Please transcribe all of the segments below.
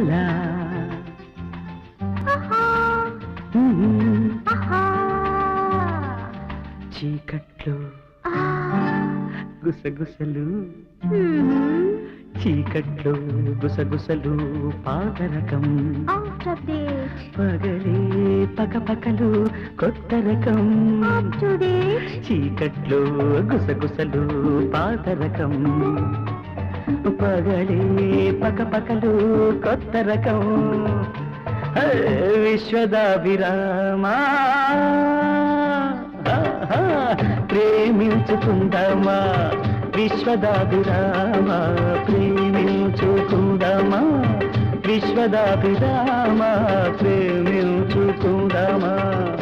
మాల చీకట్లు. గుసగుసలు. చీకట్లు గుసగుసలు పాదరకం. పగలే పకపకలు కొత్త రకం. చీకట్లు గుసగుసలు పాదరకం. పగలే పకపకలు కొత్త రకం. విశ్వదాభిరామా. ప్రేమించుకుందామా. విశ్వదాభిరామా ప్రేమించుకుందామా. విశ్వదాభిరామా ప్రేమించుకుందామా.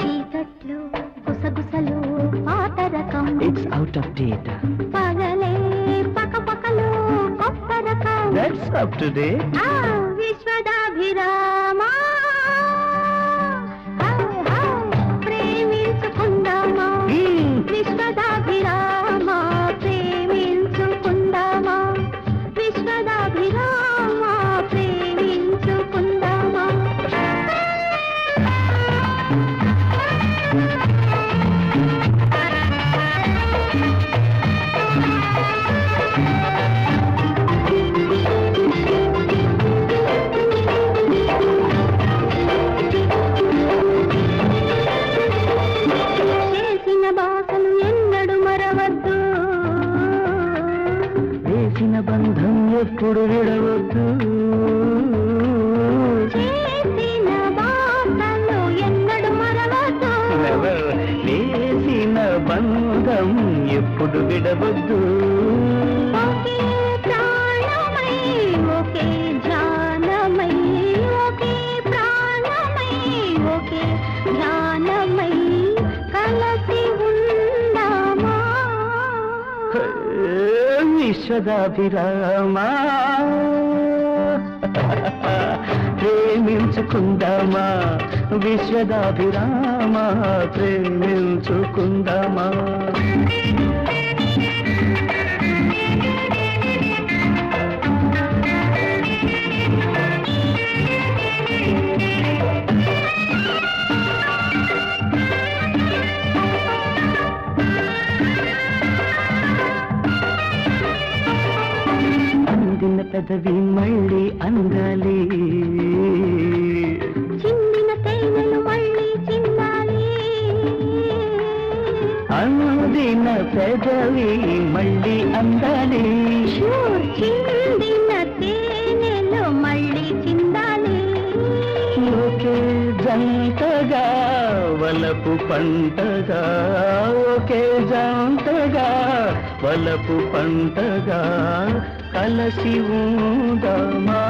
చీకట్లు గుసగుసలు పాత రకం. It's out of date up to date ఆ, వేసిన బంధం ఎప్పుడు విడవద్దు. చేసిన బంధం ఎప్పుడు విడవద్దు. ఒకే ప్రాణమై విశ్వదాభిరామా. ప్రేమించుకుందామా విశ్వదాభిరామా ప్రేమించుకుందామా. పెదవి మళ్ళీ అందాలి. చిందిన తేనెలు మళ్ళీ చిందాలి అందిన పెదవి మళ్ళీ అందాలి. చిందిన తేనెలు మళ్ళీ చిందాలి ఒకే జంటగా వలపు పంటగా. ఒకే జంటగా వలపు పంటగా. కలసి ఉందమా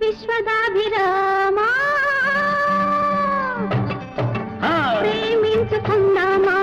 విశ్వదాభిరామా? ప్రేమించుకుందామా